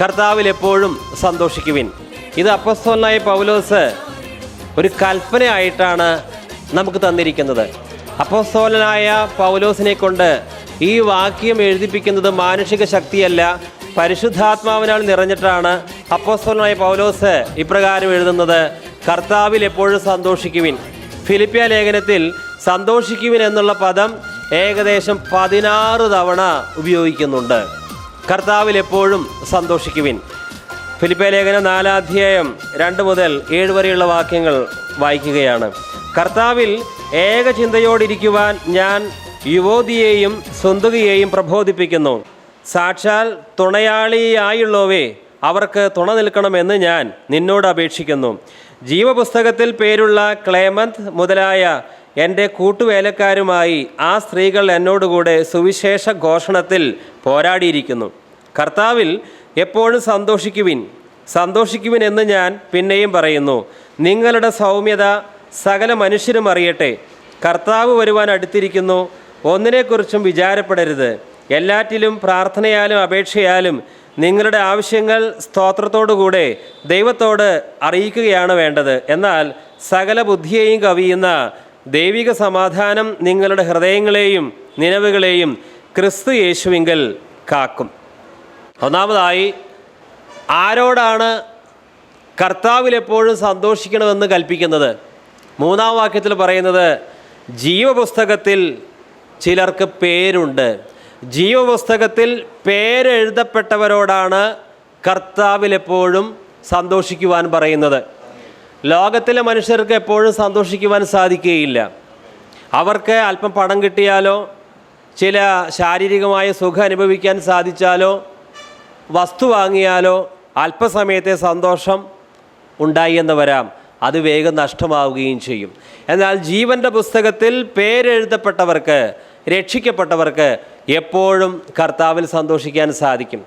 കർത്താവിൽ എപ്പോഴും സന്തോഷിക്കുവിൻ. ഇത് അപ്പസ്വനായ പൗലോസ് ഒരു കൽപ്പനയായിട്ടാണ് നമുക്ക് തന്നിരിക്കുന്നത്. അപ്പസ്വലനായ പൗലോസിനെ കൊണ്ട് ഈ വാക്യം എഴുതിപ്പിക്കുന്നത് മാനുഷിക ശക്തിയല്ല പരിശുദ്ധാത്മാവിനാൽ നിറഞ്ഞിട്ടാണ് അപ്പസ്തോലനായ പൗലോസ് ഇപ്രകാരം എഴുതുന്നത്. കർത്താവിൽ എപ്പോഴും സന്തോഷിക്കുവിൻ. ഫിലിപ്പിയ ലേഖനത്തിൽ സന്തോഷിക്കുവിൻ എന്നുള്ള പദം ഏകദേശം പതിനാറ് തവണ ഉപയോഗിക്കുന്നുണ്ട്. കർത്താവിൽ എപ്പോഴും സന്തോഷിക്കുവിൻ. ഫിലിപ്പ ലേഖനം നാലാധ്യായം രണ്ട് മുതൽ ഏഴ് വരെയുള്ള വാക്യങ്ങൾ വായിക്കുകയാണ്. കർത്താവിൽ ഏക ചിന്തയോടിരിക്കുവാൻ ഞാൻ യുവോതിയെയും സ്വന്തുകയെയും പ്രബോധിപ്പിക്കുന്നു. സാക്ഷാൽ തുണയാളിയായുള്ളവേ അവർക്ക് തുണ നിൽക്കണമെന്ന് ഞാൻ നിന്നോട് അപേക്ഷിക്കുന്നു. ജീവപുസ്തകത്തിൽ പേരുള്ള ക്ലേമന്ത് മുതലായ എന്റെ കൂട്ടുവേലക്കാരുമായി ആ സ്ത്രീകൾ എന്നോടുകൂടെ സുവിശേഷ ഘോഷണത്തിൽ പോരാടിയിരിക്കുന്നു. കർത്താവിൽ എപ്പോഴും സന്തോഷിക്കുവിൻ. സന്തോഷിക്കുവിൻ എന്ന് ഞാൻ പിന്നെയും പറയുന്നു. നിങ്ങളുടെ സൗമ്യത സകല മനുഷ്യരും അറിയട്ടെ. കർത്താവ് വരുവാൻ അടുത്തിരിക്കുന്നു. ഒന്നിനെക്കുറിച്ചും വിചാരപ്പെടരുത്. എല്ലാറ്റിലും പ്രാർത്ഥനയാലും അപേക്ഷയാലും നിങ്ങളുടെ ആവശ്യങ്ങൾ സ്തോത്രത്തോടുകൂടെ ദൈവത്തോട് അറിയിക്കുകയാണ് വേണ്ടത്. എന്നാൽ സകല ബുദ്ധിയെയും കവിയുന്ന ദൈവിക സമാധാനം നിങ്ങളുടെ ഹൃദയങ്ങളെയും നിലവുകളെയും ക്രിസ്തു യേശുവിങ്കൽ കാക്കും. ഒന്നാമതായി ആരോടാണ് കർത്താവിൽ എപ്പോഴും സന്തോഷിക്കണമെന്ന് കൽപ്പിക്കുന്നത്? മൂന്നാം വാക്യത്തിൽ പറയുന്നത് ജീവപുസ്തകത്തിൽ ചിലർക്ക് പേരുണ്ട്. ജീവപുസ്തകത്തിൽ പേരെഴുതപ്പെട്ടവരോടാണ് കർത്താവിലെപ്പോഴും സന്തോഷിക്കുവാൻ പറയുന്നത്. ലോകത്തിലെ മനുഷ്യർക്ക് എപ്പോഴും സന്തോഷിക്കുവാൻ സാധിക്കുകയില്ല. അവർക്ക് അല്പം പണം കിട്ടിയാലോ ചില ശാരീരികമായ സുഖം അനുഭവിക്കാൻ സാധിച്ചാലോ വസ്തു വാങ്ങിയാലോ അല്പസമയത്തെ സന്തോഷം ഉണ്ടായി എന്ന് വരാം. അത് വേഗം നഷ്ടമാവുകയും ചെയ്യും. എന്നാൽ ജീവന്റെ പുസ്തകത്തിൽ പേരെഴുതപ്പെട്ടവർക്ക് രക്ഷിക്കപ്പെട്ടവർക്ക് എപ്പോഴും കർത്താവിൽ സന്തോഷിക്കാൻ സാധിക്കും.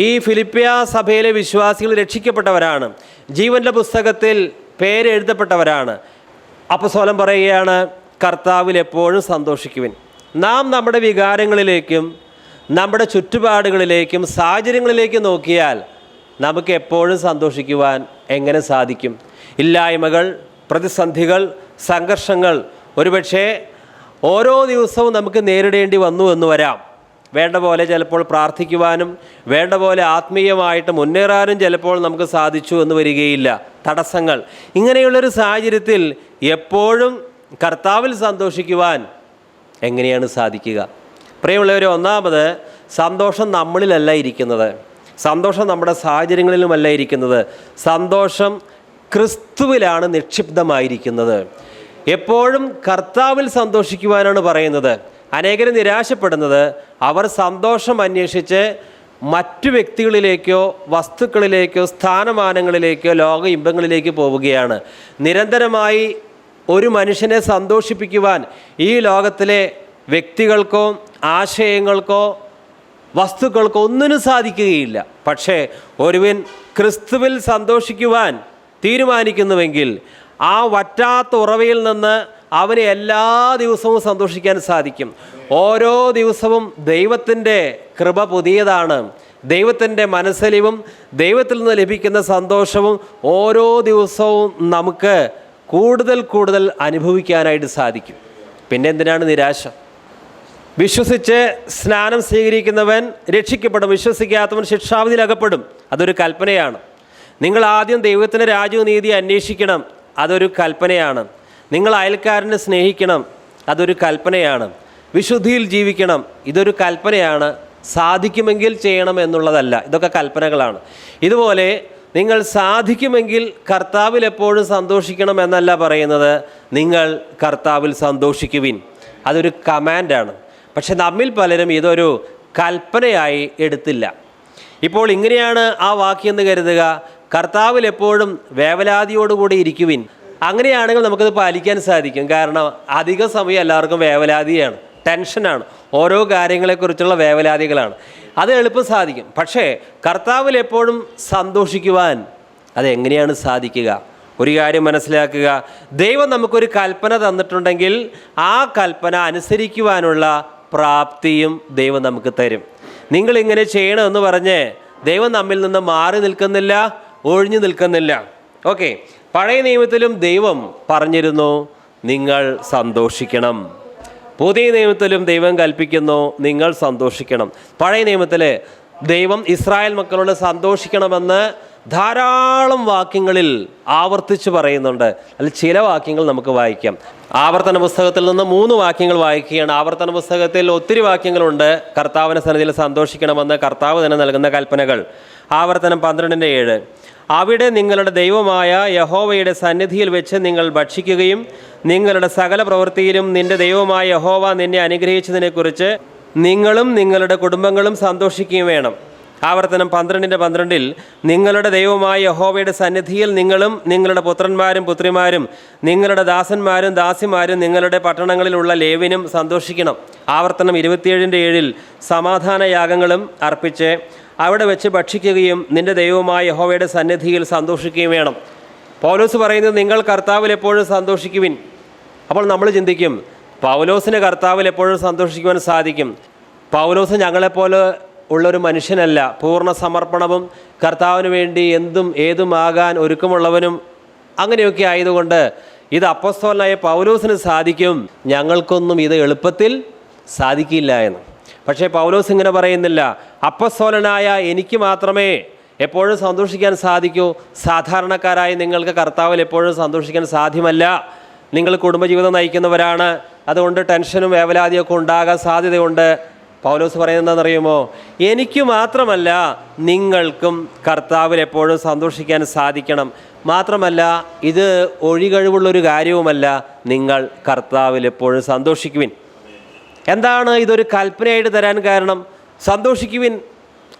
ഈ ഫിലിപ്പിയ സഭയിലെ വിശ്വാസികൾ രക്ഷിക്കപ്പെട്ടവരാണ്. ജീവന്റെ പുസ്തകത്തിൽ പേരെഴുതപ്പെട്ടവരാണ്. അപ്പസ്വലം പറയുകയാണ് കർത്താവിൽ എപ്പോഴും സന്തോഷിക്കുവിൻ. നാം നമ്മുടെ വികാരങ്ങളിലേക്കും നമ്മുടെ ചുറ്റുപാടുകളിലേക്കും സാഹചര്യങ്ങളിലേക്കും നോക്കിയാൽ നമുക്ക് എപ്പോഴും സന്തോഷിക്കുവാൻ എങ്ങനെ സാധിക്കും? ഇല്ലായ്മകൾ പ്രതിസന്ധികൾ സംഘർഷങ്ങൾ ഒരുപക്ഷെ ഓരോ ദിവസവും നമുക്ക് നേരിടേണ്ടി വന്നു എന്ന് വരാം. വേണ്ട പോലെ ചിലപ്പോൾ പ്രാർത്ഥിക്കുവാനും വേണ്ട പോലെ ആത്മീയമായിട്ട് മുന്നേറാനും ചിലപ്പോൾ നമുക്ക് സാധിച്ചു എന്ന് വരികയില്ല. തടസ്സങ്ങൾ. ഇങ്ങനെയുള്ളൊരു സാഹചര്യത്തിൽ എപ്പോഴും കർത്താവിൽ സന്തോഷിക്കുവാൻ എങ്ങനെയാണ് സാധിക്കുക? പ്രിയമുള്ളവർ ഒന്നാമത് സന്തോഷം നമ്മളിലല്ല ഇരിക്കുന്നത്. സന്തോഷം നമ്മുടെ സാഹചര്യങ്ങളിലുമല്ല ഇരിക്കുന്നത്. സന്തോഷം ക്രിസ്തുവിലാണ് നിക്ഷിപ്തമായിരിക്കുന്നത്. എപ്പോഴും കർത്താവിൽ സന്തോഷിക്കുവാനാണ് പറയുന്നത്. അനേകർ നിരാശപ്പെടുന്നത് അവർ സന്തോഷം അന്വേഷിച്ച് മറ്റു വ്യക്തികളിലേക്കോ വസ്തുക്കളിലേക്കോ സ്ഥാനമാനങ്ങളിലേക്കോ ലോക ഇമ്പങ്ങളിലേക്ക് പോവുകയാണ്. നിരന്തരമായി ഒരു മനുഷ്യനെ സന്തോഷിപ്പിക്കുവാൻ ഈ ലോകത്തിലെ വ്യക്തികൾക്കോ ആശയങ്ങൾക്കോ വസ്തുക്കൾക്കോ ഒന്നിനും സാധിക്കുകയില്ല. പക്ഷേ ഒരുവൻ ക്രിസ്തുവിൽ സന്തോഷിക്കുവാൻ തീരുമാനിക്കുന്നുവെങ്കിൽ ആ വറ്റാത്ത ഉറവയിൽ നിന്ന് അവന് എല്ലാ ദിവസവും സന്തോഷിക്കാൻ സാധിക്കും. ഓരോ ദിവസവും ദൈവത്തിന്റെ കൃപ പുതിയതാണ്. ദൈവത്തിന്റെ മനസ്സലിവും ദൈവത്തിൽ നിന്ന് ലഭിക്കുന്ന സന്തോഷവും ഓരോ ദിവസവും നമുക്ക് കൂടുതൽ കൂടുതൽ അനുഭവിക്കാനായിട്ട് സാധിക്കും. പിന്നെ എന്തിനാണ് നിരാശ? വിശ്വസിച്ച് സ്നാനം സ്വീകരിക്കുന്നവൻ രക്ഷിക്കപ്പെടും. വിശ്വസിക്കാത്തവൻ ശിക്ഷാവിധിയിലകപ്പെടും. അതൊരു കൽപ്പനയാണ്. നിങ്ങൾ ആദ്യം ദൈവത്തിന്റെ രാജ്യനീതി നീതി അന്വേഷിക്കണം. അതൊരു കൽപ്പനയാണ്. നിങ്ങൾ അയൽക്കാരനെ സ്നേഹിക്കണം അതൊരു കൽപ്പനയാണ്. വിശുദ്ധിയിൽ ജീവിക്കണം ഇതൊരു കൽപ്പനയാണ്. സാധിക്കുമെങ്കിൽ ചെയ്യണം എന്നുള്ളതല്ല ഇതൊക്കെ കൽപ്പനകളാണ്. ഇതുപോലെ നിങ്ങൾ സാധിക്കുമെങ്കിൽ കർത്താവിൽ എപ്പോഴും സന്തോഷിക്കണം എന്നല്ല പറയുന്നത് നിങ്ങൾ കർത്താവിൽ സന്തോഷിക്കുവിൻ. അതൊരു കമാൻഡാണ്. പക്ഷെ നമ്മിൽ പലരും ഇതൊരു കൽപ്പനയായി എടുത്തില്ല. ഇപ്പോൾ ഇങ്ങനെയാണ് ആ വാക്യെന്ന് കരുതുക കർത്താവിൽ എപ്പോഴും വേവലാതിയോടുകൂടി ഇരിക്കുവിൻ. അങ്ങനെയാണെങ്കിൽ നമുക്കത് പാലിക്കാൻ സാധിക്കും. കാരണം അധിക സമയം എല്ലാവർക്കും വേവലാതിയാണ്. ടെൻഷനാണ്. ഓരോ കാര്യങ്ങളെക്കുറിച്ചുള്ള വേവലാതികളാണ്. അത് എളുപ്പം സാധിക്കും. പക്ഷേ കർത്താവിൽ എപ്പോഴും സന്തോഷിക്കുവാൻ അതെങ്ങനെയാണ് സാധിക്കുക? ഒരു കാര്യം മനസ്സിലാക്കുക. ദൈവം നമുക്കൊരു കൽപ്പന തന്നിട്ടുണ്ടെങ്കിൽ ആ കൽപ്പന അനുസരിക്കുവാനുള്ള പ്രാപ്തിയും ദൈവം നമുക്ക് തരും. നിങ്ങളിങ്ങനെ ചെയ്യണമെന്ന് പറഞ്ഞ് ദൈവം നമ്മിൽ നിന്ന് മാറി നിൽക്കുന്നില്ല ഒഴിഞ്ഞു നിൽക്കുന്നില്ല. ഓക്കെ. പഴയ നിയമത്തിലും ദൈവം പറഞ്ഞിരുന്നു നിങ്ങൾ സന്തോഷിക്കണം. പുതിയ നിയമത്തിലും ദൈവം കൽപ്പിക്കുന്നു നിങ്ങൾ സന്തോഷിക്കണം. പഴയ നിയമത്തിൽ ദൈവം ഇസ്രായേൽ മക്കളോട് സന്തോഷിക്കണമെന്ന് ധാരാളം വാക്യങ്ങളിൽ ആവർത്തിച്ച് പറയുന്നുണ്ട്. അതിൽ ചില വാക്യങ്ങൾ നമുക്ക് വായിക്കാം. ആവർത്തന പുസ്തകത്തിൽ നിന്ന് മൂന്ന് വാക്യങ്ങൾ വായിക്കുകയാണ്. ആവർത്തന പുസ്തകത്തിൽ ഒത്തിരി വാക്യങ്ങളുണ്ട്. കർത്താവിന്റെ സന്നിധിയിൽ സന്തോഷിക്കണമെന്ന് കർത്താവ് തന്നെ നൽകുന്ന കൽപ്പനകൾ. ആവർത്തനം പന്ത്രണ്ടിന്റെ ഏഴ്. അവിടെ നിങ്ങളുടെ ദൈവമായ യഹോവയുടെ സന്നിധിയിൽ വെച്ച് നിങ്ങൾ ഭക്ഷിക്കുകയും നിങ്ങളുടെ സകല പ്രവൃത്തിയിലും നിന്റെ ദൈവമായ യഹോവ നിന്നെ അനുഗ്രഹിച്ചതിനെക്കുറിച്ച് നിങ്ങളും നിങ്ങളുടെ കുടുംബങ്ങളും സന്തോഷിക്കുകയും വേണം. ആവർത്തനം പന്ത്രണ്ടിന്റെ പന്ത്രണ്ടിൽ നിങ്ങളുടെ ദൈവമായ യഹോവയുടെ സന്നിധിയിൽ നിങ്ങളും നിങ്ങളുടെ പുത്രന്മാരും പുത്രിമാരും നിങ്ങളുടെ ദാസന്മാരും ദാസിമാരും നിങ്ങളുടെ പട്ടണങ്ങളിലുള്ള ലേവിനും സന്തോഷിക്കണം. ആവർത്തനം ഇരുപത്തിയേഴിന്റെ ഏഴിൽ സമാധാന യാഗങ്ങളും അർപ്പിച്ച് അവിടെ വെച്ച് ഭക്ഷിക്കുകയും നിന്റെ ദൈവമായ യഹോവയുടെ സന്നിധിയിൽ സന്തോഷിക്കുകയും വേണം. പൗലോസ് പറയുന്നത് നിങ്ങൾ കർത്താവിൽ എപ്പോഴും സന്തോഷിക്കുവിൻ. അപ്പോൾ നമ്മൾ ചിന്തിക്കും പൗലോസിന് കർത്താവിൽ എപ്പോഴും സന്തോഷിക്കുവാൻ സാധിക്കും. പൗലോസ് ഞങ്ങളെപ്പോലെ ഉള്ളൊരു മനുഷ്യനല്ല. പൂർണ സമർപ്പണവും കർത്താവിന് വേണ്ടി എന്തും ഏതുമാകാൻ ഒരുക്കമുള്ളവനും അങ്ങനെയൊക്കെ ആയതുകൊണ്ട് ഇത് അപ്പസ്തോലനായ പൗലോസിന് സാധിക്കും. ഞങ്ങൾക്കൊന്നും ഇത് എളുപ്പത്തിൽ സാധിക്കില്ല എന്ന്. പക്ഷേ പൗലോസ് ഇങ്ങനെ പറയുന്നില്ല. അപ്പസ്തോലനായ എനിക്ക് മാത്രമേ എപ്പോഴും സന്തോഷിക്കാൻ സാധിക്കൂ. സാധാരണക്കാരായ നിങ്ങൾക്ക് കർത്താവിൽ എപ്പോഴും സന്തോഷിക്കാൻ സാധ്യമല്ല. നിങ്ങൾ കുടുംബജീവിതം നയിക്കുന്നവരാണ്. അതുകൊണ്ട് ടെൻഷനും വേവലാതിയൊക്കെ ഉണ്ടാകാൻ സാധ്യതയുണ്ട്. പൗലോസ് പറയുന്നത് എന്താണെന്നറിയുമോ? എനിക്ക് മാത്രമല്ല നിങ്ങൾക്കും കർത്താവിൽ എപ്പോഴും സന്തോഷിക്കാൻ സാധിക്കണം. മാത്രമല്ല ഇത് ഒഴികഴിവുള്ളൊരു കാര്യവുമല്ല നിങ്ങൾ കർത്താവിൽ എപ്പോഴും സന്തോഷിക്കുവിൻ. എന്താണ് ഇതൊരു കൽപ്പനയായിട്ട് തരാൻ കാരണം? സന്തോഷിക്കുവിൻ.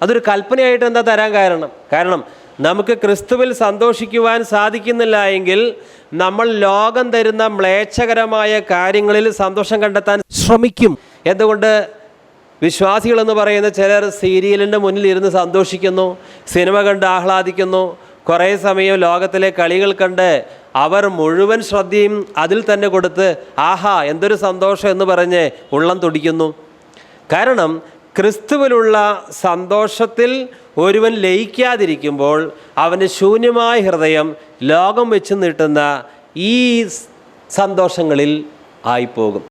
അതൊരു കൽപ്പനയായിട്ട് എന്താ തരാൻ കാരണം? കാരണം നമുക്ക് ക്രിസ്തുവിൽ സന്തോഷിക്കുവാൻ സാധിക്കുന്നില്ല എങ്കിൽ നമ്മൾ ലോകം തരുന്ന മ്ലേച്ഛകരമായ കാര്യങ്ങളിൽ സന്തോഷം കണ്ടെത്താൻ ശ്രമിക്കും. എന്തുകൊണ്ട്? വിശ്വാസികളെന്ന് പറയുന്ന ചിലർ സീരിയലിന്റെ മുന്നിൽ ഇരുന്ന് സന്തോഷിക്കുന്നു സിനിമ കണ്ട് ആഹ്ലാദിക്കുന്നു. കുറേ സമയം ലോകത്തിലെ കളികൾ കണ്ട് അവർ മുഴുവൻ ശ്രദ്ധയും അതിൽ തന്നെ കൊടുത്ത് ആഹാ എന്തൊരു സന്തോഷം എന്ന് പറഞ്ഞ് ഉള്ളം തുടിക്കുന്നു. കാരണം ക്രിസ്തുവിലുള്ള സന്തോഷത്തിൽ ഒരുവൻ ലയിക്കാതിരിക്കുമ്പോൾ അവന്റെ ശൂന്യമായ ഹൃദയം ലോകം വെച്ച് നീട്ടുന്ന ഈ സന്തോഷങ്ങളിൽ ആയിപ്പോകും.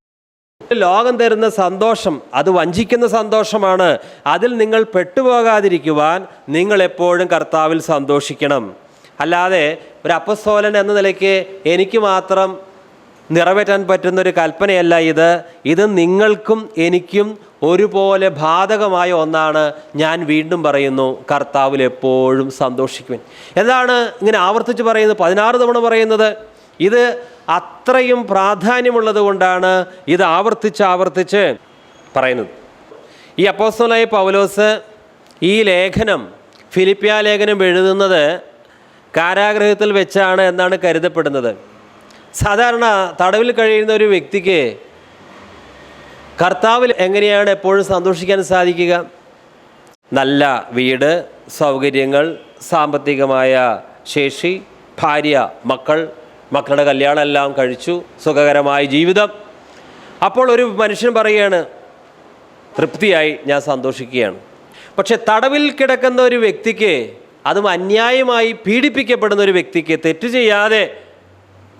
ലോകം തരുന്ന സന്തോഷം അത് വഞ്ചിക്കുന്ന സന്തോഷമാണ്. അതിൽ നിങ്ങൾ പെട്ടുപോകാതിരിക്കുവാൻ നിങ്ങൾ എപ്പോഴും കർത്താവിൽ സന്തോഷിക്കണം. അല്ലാതെ ഒരു അപ്പസ്തോലൻ എന്ന നിലയ്ക്ക് എനിക്ക് മാത്രം നിറവേറ്റാൻ പറ്റുന്ന ഒരു കൽപ്പനയല്ല ഇത്. ഇത് നിങ്ങൾക്കും എനിക്കും ഒരുപോലെ ബാധകമായ ഒന്നാണ് ഞാൻ വീണ്ടും പറയുന്നു കർത്താവിൽ എപ്പോഴും സന്തോഷിക്കുവാൻ. എന്താണ് ഇങ്ങനെ ആവർത്തിച്ച് പറയുന്നത്? പതിനാറ് തവണ പറയുന്നത് ഇത് അത്രയും പ്രാധാന്യമുള്ളത് കൊണ്ടാണ് ഇത് ആവർത്തിച്ച് ആവർത്തിച്ച് പറയുന്നത്. ഈ അപ്പോസ്തലായ പൗലോസ് ഈ ലേഖനം ഫിലിപ്പിയ ലേഖനം എഴുതുന്നത് കാരാഗ്രഹത്തിൽ വെച്ചാണ് എന്നാണ് കരുതപ്പെടുന്നത്. സാധാരണ തടവിൽ കഴിയുന്ന ഒരു വ്യക്തിക്ക് കർത്താവിൽ എങ്ങനെയാണ് എപ്പോഴും സന്തോഷിക്കാൻ സാധിക്കുക? നല്ല വീട് സൗകര്യങ്ങൾ സാമ്പത്തികമായ ശേഷി ഭാര്യ മക്കൾ മക്കളുടെ കല്യാണം എല്ലാം കഴിച്ചു സുഖകരമായ ജീവിതം. അപ്പോൾ ഒരു മനുഷ്യൻ പറയുകയാണ് തൃപ്തിയായി ഞാൻ സന്തോഷിക്കുകയാണ്. പക്ഷെ തടവിൽ കിടക്കുന്ന ഒരു വ്യക്തിക്ക് അതും അന്യായമായി പീഡിപ്പിക്കപ്പെടുന്ന ഒരു വ്യക്തിക്ക് തെറ്റ് ചെയ്യാതെ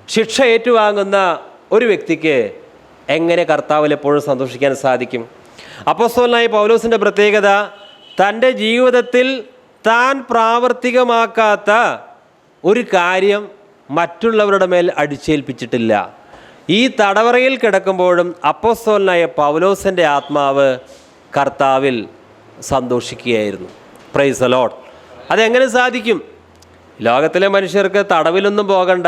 ശിക്ഷ ഏറ്റുവാങ്ങുന്ന ഒരു വ്യക്തിക്ക് എങ്ങനെ കർത്താവിൽ എപ്പോഴും സന്തോഷിക്കാൻ സാധിക്കും? അപ്പോസ്തലനായ പൗലോസിന്റെ പ്രത്യേകത തന്റെ ജീവിതത്തിൽ താൻ പ്രാവർത്തികമാക്കാത്ത ഒരു കാര്യം മറ്റുള്ളവരുടെ മേൽ അടിച്ചേൽപ്പിച്ചിട്ടില്ല. ഈ തടവറയിൽ കിടക്കുമ്പോഴും അപ്പോസ്തോലനായ പൗലോസിന്റെ ആത്മാവ് കർത്താവിൽ സന്തോഷിക്കുകയായിരുന്നു. പ്രൈസ് അലോട്ട് അതെങ്ങനെ സാധിക്കും? ലോകത്തിലെ മനുഷ്യർക്ക് തടവിലൊന്നും പോകണ്ട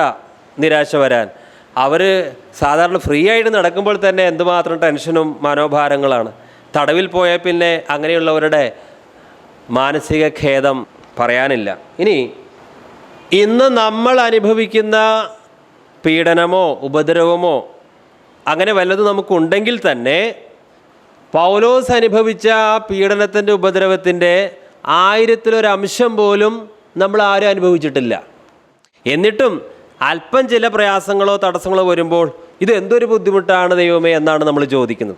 നിരാശ വരാൻ. അവർ സാധാരണ ഫ്രീ ആയിട്ട് നടക്കുമ്പോൾ തന്നെ എന്തുമാത്രം ടെൻഷനും മനോഭാരങ്ങളാണ്. തടവിൽ പോയാൽ പിന്നെ അങ്ങനെയുള്ളവരുടെ മാനസിക ഖേദം പറയാനില്ല. ഇനി ഇന്ന് നമ്മൾ അനുഭവിക്കുന്ന പീഡനമോ ഉപദ്രവമോ അങ്ങനെ വല്ലതും നമുക്കുണ്ടെങ്കിൽ തന്നെ പൗലോസ് അനുഭവിച്ച ആ പീഡനത്തിന്റെ ഉപദ്രവത്തിന്റെ ആയിരത്തിലൊരംശം പോലും നമ്മൾ ആരും അനുഭവിച്ചിട്ടില്ല. എന്നിട്ടും അല്പം ചില പ്രയാസങ്ങളോ തടസ്സങ്ങളോ വരുമ്പോൾ ഇത് എന്തൊരു ബുദ്ധിമുട്ടാണ് ദൈവമേ എന്നാണ് നമ്മൾ ചോദിക്കുന്നത്.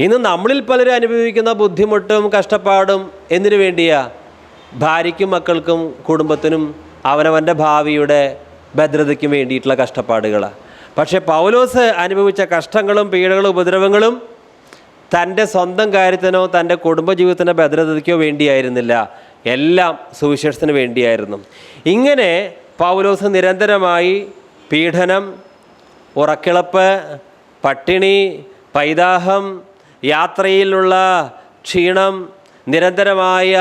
ഇന്ന് നമ്മളിൽ പലരും അനുഭവിക്കുന്ന ബുദ്ധിമുട്ടും കഷ്ടപ്പാടും എന്തിനു വേണ്ടിയാ? ഭാര്യയ്ക്കും മക്കൾക്കും കുടുംബത്തിനും അവനവന്റെ ഭാവിയുടെ ഭദ്രതയ്ക്കും വേണ്ടിയിട്ടുള്ള കഷ്ടപ്പാടുകളാണ് പക്ഷേ പൗലോസ് അനുഭവിച്ച കഷ്ടങ്ങളും പീഡകളും ഉപദ്രവങ്ങളും തന്റെ സ്വന്തം കാര്യത്തിനോ തന്റെ കുടുംബജീവിതത്തിന്റെ ഭദ്രതയ്ക്കോ വേണ്ടിയായിരുന്നില്ല. എല്ലാം സുവിശേഷത്തിന് വേണ്ടിയായിരുന്നു. ഇങ്ങനെ പൗലോസ് നിരന്തരമായി പീഡനം ഉറക്കിളപ്പ് പട്ടിണി പൈതാഹം യാത്രയിലുള്ള ക്ഷീണം നിരന്തരമായ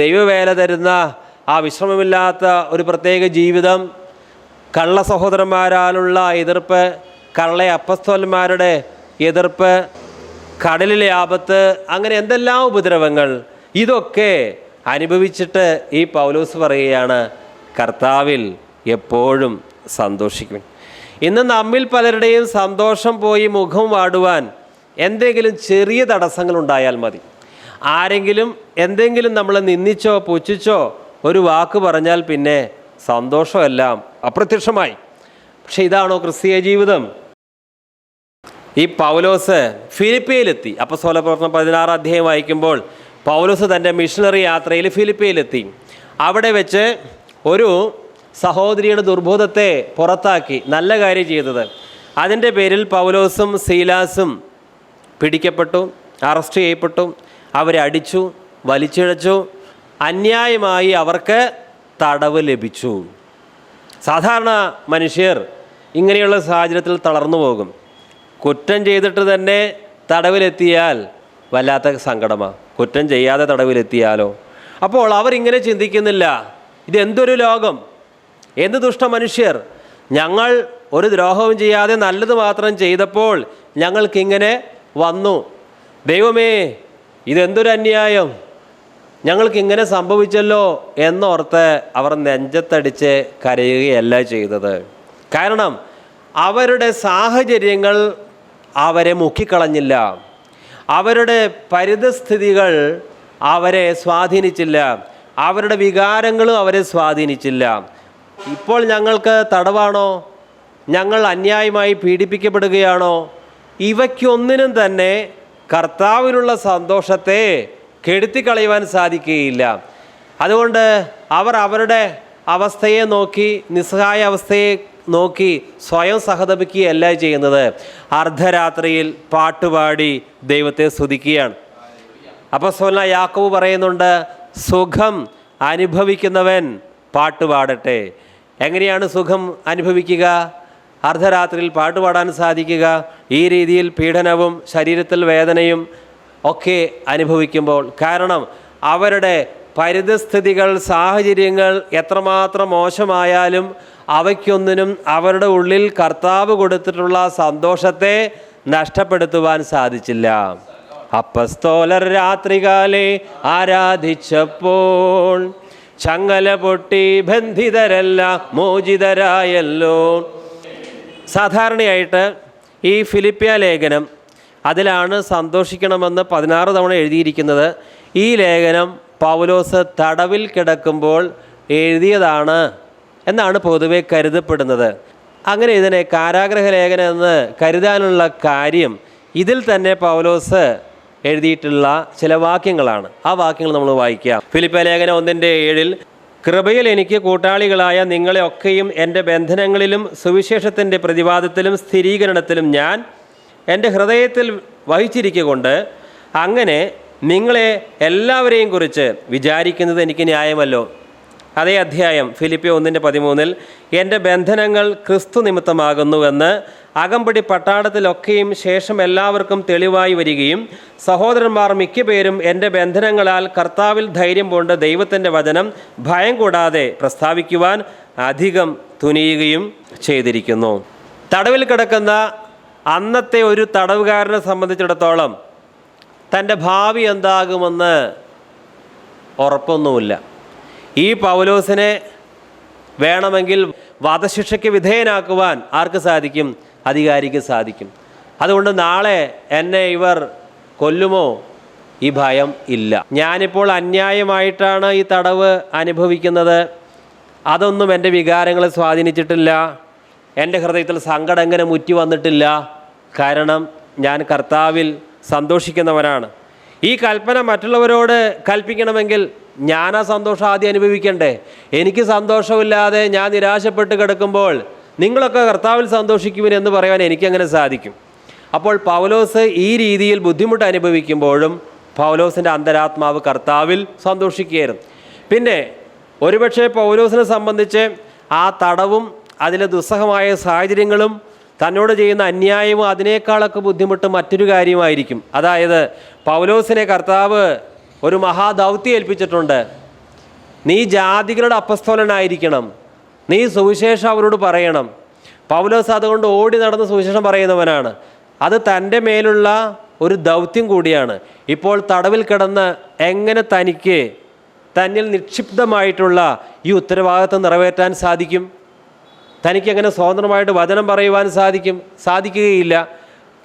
ദൈവവേല തരുന്ന ആ വിശ്രമമില്ലാത്ത ഒരു പ്രത്യേക ജീവിതം കള്ള സഹോദരന്മാരാലുള്ള എതിർപ്പ് കള്ള അപ്പസ്തോലന്മാരുടെ എതിർപ്പ് കടലിലെ ആപത്ത് അങ്ങനെ എന്തെല്ലാം ഉപദ്രവങ്ങൾ ഇതൊക്കെ അനുഭവിച്ചിട്ട് ഈ പൗലോസ് പറയുകയാണ്. കർത്താവിൽ എപ്പോഴും സന്തോഷിക്കും. ഇന്ന് നമ്മിൽ പലരുടെയും സന്തോഷം പോയി മുഖം വാടുവാൻ എന്തെങ്കിലും ചെറിയ തടസ്സങ്ങൾ ഉണ്ടായാൽ മതി. ആരെങ്കിലും എന്തെങ്കിലും നമ്മളെ നിന്ദിച്ചോ പുച്ഛിച്ചോ ഒരു വാക്ക് പറഞ്ഞാൽ പിന്നെ സന്തോഷമെല്ലാം അപ്രത്യക്ഷമായി. പക്ഷേ ഇതാണോ ക്രിസ്തീയ ജീവിതം? ഈ പൗലോസ് ഫിലിപ്പയിലെത്തി. അപ്പോൾ പ്രവർത്തനം പതിനാറ് അധ്യായം വായിക്കുമ്പോൾ പൗലോസ് തന്റെ മിഷണറി യാത്രയിൽ ഫിലിപ്പയിലെത്തി. അവിടെ വെച്ച് ഒരു സഹോദരിയുടെ ദുർബോധത്തെ പുറത്താക്കി നല്ല കാര്യം ചെയ്തത്. അതിന്റെ പേരിൽ പൗലോസും സീലാസും പിടിക്കപ്പെട്ടു അറസ്റ്റ് ചെയ്യപ്പെട്ടു അവരെ അടിച്ചു വലിച്ചിഴച്ചു അന്യായമായി അവർക്ക് തടവ് ലഭിച്ചു. സാധാരണ മനുഷ്യർ ഇങ്ങനെയുള്ള സാഹചര്യത്തിൽ തളർന്നു പോകും. കുറ്റം ചെയ്തിട്ട് തന്നെ തടവിലെത്തിയാൽ വല്ലാത്ത സങ്കടമാണ് കുറ്റം ചെയ്യാതെ തടവിലെത്തിയാലോ? അപ്പോൾ അവരിങ്ങനെ ചിന്തിക്കുന്നില്ല. ഇതെന്തൊരു ലോകം? എന്ത് ദുഷ്ട മനുഷ്യർ? ഞങ്ങൾ ഒരു ദ്രോഹവും ചെയ്യാതെ നല്ലത് മാത്രം ചെയ്തപ്പോൾ ഞങ്ങൾക്കിങ്ങനെ വന്നു. ദൈവമേ ഇതെന്തൊരു അന്യായം? ഞങ്ങൾക്കിങ്ങനെ സംഭവിച്ചല്ലോ എന്നോർത്ത് അവർ നെഞ്ചത്തടിച്ച് കരയുകയല്ല ചെയ്തത്. കാരണം അവരുടെ സാഹചര്യങ്ങൾ അവരെ മുക്കിക്കളഞ്ഞില്ല. അവരുടെ പരിതസ്ഥിതികൾ അവരെ സ്വാധീനിച്ചില്ല. അവരുടെ വികാരങ്ങളും അവരെ സ്വാധീനിച്ചില്ല. ഇപ്പോൾ ഞങ്ങൾക്ക് തടവാണോ? ഞങ്ങൾ അന്യായമായി പീഡിപ്പിക്കപ്പെടുകയാണോ? ഇവയ്ക്കൊന്നിനും തന്നെ കർത്താവിനുള്ള സന്തോഷത്തെ കെടുത്തിക്കളയുവാൻ സാധിക്കുകയില്ല. അതുകൊണ്ട് അവർ അവരുടെ അവസ്ഥയെ നോക്കി നിസ്സഹായ അവസ്ഥയെ നോക്കി സ്വയം സഹതപിക്കുകയല്ല ചെയ്യുന്നത്. അർദ്ധരാത്രിയിൽ പാട്ടുപാടി ദൈവത്തെ സ്തുതിക്കുകയാണ്. അപ്പോൾ സ്വല യാക്കോവ് പറയുന്നുണ്ട് സുഖം അനുഭവിക്കുന്നവൻ പാട്ടുപാടട്ടെ എങ്ങനെയാണ് സുഖം അനുഭവിക്കുക? അർദ്ധരാത്രിയിൽ പാട്ടുപാടാൻ സാധിക്കുക. ഈ രീതിയിൽ പീഡനവും ശരീരത്തിൽ വേദനയും ഒക്കെ അനുഭവിക്കുമ്പോൾ. കാരണം അവരുടെ പരിതസ്ഥിതികൾ സാഹചര്യങ്ങൾ എത്രമാത്രം മോശമായാലും അവയ്ക്കൊന്നിനും അവരുടെ ഉള്ളിൽ കർത്താവ് കൊടുത്തിട്ടുള്ള സന്തോഷത്തെ നഷ്ടപ്പെടുത്തുവാൻ സാധിച്ചില്ല. അപ്പസ്തോലർ രാത്രികാലെ ആരാധിച്ചപ്പോൾ. ചങ്ങല പൊട്ടി ബന്ധിതരല്ല മോചിതരായല്ലോ. സാധാരണയായിട്ട് ഈ ഫിലിപ്പിയ ലേഖനം അതിലാണ് സന്തോഷിക്കണമെന്ന് പതിനാറ് തവണ എഴുതിയിരിക്കുന്നത്. ഈ ലേഖനം പൗലോസ് തടവിൽ കിടക്കുമ്പോൾ എഴുതിയതാണ് എന്നാണ് പൊതുവെ കരുതപ്പെടുന്നത്. അങ്ങനെ ഇതിനെ കാരാഗ്രഹ ലേഖനം എന്ന് കരുതാനുള്ള കാര്യം ഇതിൽ തന്നെ പൗലോസ് എഴുതിയിട്ടുള്ള ചില വാക്യങ്ങളാണ്. ആ വാക്യങ്ങൾ നമ്മൾ വായിക്കാം. ഫിലിപ്പ ലേഖന ഒന്നിന്റെ ഏഴിൽ കൃപയിൽ എനിക്ക് കൂട്ടാളികളായ നിങ്ങളെ ഒക്കെയും എന്റെ ബന്ധനങ്ങളിലും സുവിശേഷത്തിന്റെ പ്രതിവാദത്തിലും സ്ഥിരീകരണത്തിലും ഞാൻ എന്റെ ഹൃദയത്തിൽ വഹിച്ചിരിക്കൊണ്ട് അങ്ങനെ നിങ്ങളെ എല്ലാവരെയും കുറിച്ച് വിചാരിക്കുന്നത് എനിക്ക് ന്യായമല്ലോ. അതേ അധ്യായം ഫിലിപ്പിയ ഒന്നിന്റെ പതിമൂന്നിൽ എന്റെ ബന്ധനങ്ങൾ ക്രിസ്തു നിമിത്തമാകുന്നുവെന്ന് അകമ്പടി പട്ടാളത്തിലൊക്കെയും ശേഷം എല്ലാവർക്കും തെളിവായി വരികയും സഹോദരന്മാർ മിക്കപേരും എന്റെ ബന്ധനങ്ങളാൽ കർത്താവിൽ ധൈര്യം കൊണ്ട് ദൈവത്തിന്റെ വചനം ഭയം കൂടാതെ പ്രസ്താവിക്കുവാൻ അധികം തുനിയുകയും ചെയ്തിരിക്കുന്നു. തടവിൽ കിടക്കുന്ന അന്നത്തെ ഒരു തടവുകാരനെ സംബന്ധിച്ചിടത്തോളം തന്റെ ഭാവി എന്താകുമെന്ന് ഉറപ്പൊന്നുമില്ല. ഈ പൗലോസിനെ വേണമെങ്കിൽ വധശിക്ഷയ്ക്ക് വിധേയനാക്കുവാൻ ആർക്ക് സാധിക്കും? അധികാരിക്ക് സാധിക്കും. അതുകൊണ്ട് നാളെ എന്നെ ഇവർ കൊല്ലുമോ? ഈ ഭയം ഇല്ല. ഞാനിപ്പോൾ അന്യായമായിട്ടാണ് ഈ തടവ് അനുഭവിക്കുന്നത്. അതൊന്നും എന്റെ വികാരങ്ങളെ സ്വാധീനിച്ചിട്ടില്ല. എന്റെ ഹൃദയത്തിൽ സങ്കടം എങ്ങനെ മുറ്റി വന്നിട്ടില്ല. കാരണം ഞാൻ കർത്താവിൽ സന്തോഷിക്കുന്നവനാണ്. ഈ കൽപ്പന മറ്റുള്ളവരോട് കൽപ്പിക്കണമെങ്കിൽ ആ സന്തോഷം ആദ്യം അനുഭവിക്കണ്ടേ? എനിക്ക് സന്തോഷമില്ലാതെ ഞാൻ നിരാശപ്പെട്ട് കിടക്കുമ്പോൾ നിങ്ങളൊക്കെ കർത്താവിൽ സന്തോഷിക്കുവിൻ എന്ന് പറയാൻ എനിക്കങ്ങനെ സാധിക്കും. അപ്പോൾ പൗലോസ് ഈ രീതിയിൽ ബുദ്ധിമുട്ട് അനുഭവിക്കുമ്പോഴും പൗലോസിന്റെ അന്തരാത്മാവ് കർത്താവിൽ സന്തോഷിക്കുകയായിരുന്നു. പിന്നെ ഒരുപക്ഷെ പൗലോസിനെ സംബന്ധിച്ച് ആ തടവും അതിലെ ദുസ്സഹമായ സാഹചര്യങ്ങളും തന്നോട് ചെയ്യുന്ന അന്യായവും അതിനേക്കാളൊക്കെ ബുദ്ധിമുട്ട് മറ്റൊരു കാര്യമായിരിക്കും. അതായത് പൗലോസിനെ കർത്താവ് ഒരു മഹാദൗത്യം ഏൽപ്പിച്ചിട്ടുണ്ട്. നീ ജാതികളുടെ അപ്പസ്തോലനായിരിക്കണം. നീ സുവിശേഷം അവരോട് പറയണം. പൗലോസ് അതുകൊണ്ട് ഓടി നടന്ന് സുവിശേഷം പറയുന്നവനാണ്. അത് തന്റെ മേലുള്ള ഒരു ദൗത്യം കൂടിയാണ്. ഇപ്പോൾ തടവിൽ കിടന്ന് എങ്ങനെ തനിക്ക് തന്നിൽ നിക്ഷിപ്തമായിട്ടുള്ള ഈ ഉത്തരവാദിത്വം നിറവേറ്റാൻ സാധിക്കും? തനിക്ക് എങ്ങനെ സ്വതന്ത്രമായിട്ട് വചനം പറയുവാൻ സാധിക്കും? സാധിക്കുകയില്ല.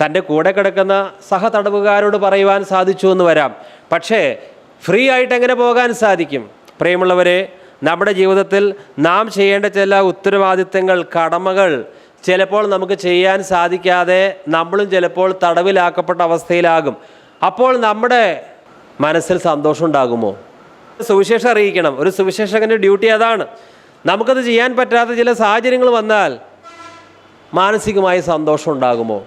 തന്റെ കൂടെ കിടക്കുന്ന സഹതടവുകാരോട് പറയുവാൻ സാധിച്ചു എന്ന് വരാം. പക്ഷേ ഫ്രീ ആയിട്ട് എങ്ങനെ പോകാൻ സാധിക്കും? പ്രിയമുള്ളവരെ നമ്മുടെ ജീവിതത്തിൽ നാം ചെയ്യേണ്ട ചില ഉത്തരവാദിത്തങ്ങൾ കടമകൾ ചിലപ്പോൾ നമുക്ക് ചെയ്യാൻ സാധിക്കാതെ നമ്മളും ചിലപ്പോൾ തടവിലാക്കപ്പെട്ട അവസ്ഥയിലാകും. അപ്പോൾ നമ്മുടെ മനസ്സിൽ സന്തോഷം ഉണ്ടാകുമോ? സുവിശേഷം അറിയിക്കണം. ഒരു സുവിശേഷകന്റെ ഡ്യൂട്ടി അതാണ്. നമുക്കത് ചെയ്യാൻ പറ്റാത്ത ചില സാഹചര്യങ്ങൾ വന്നാൽ മാനസികമായി സന്തോഷം ഉണ്ടാകുമോ?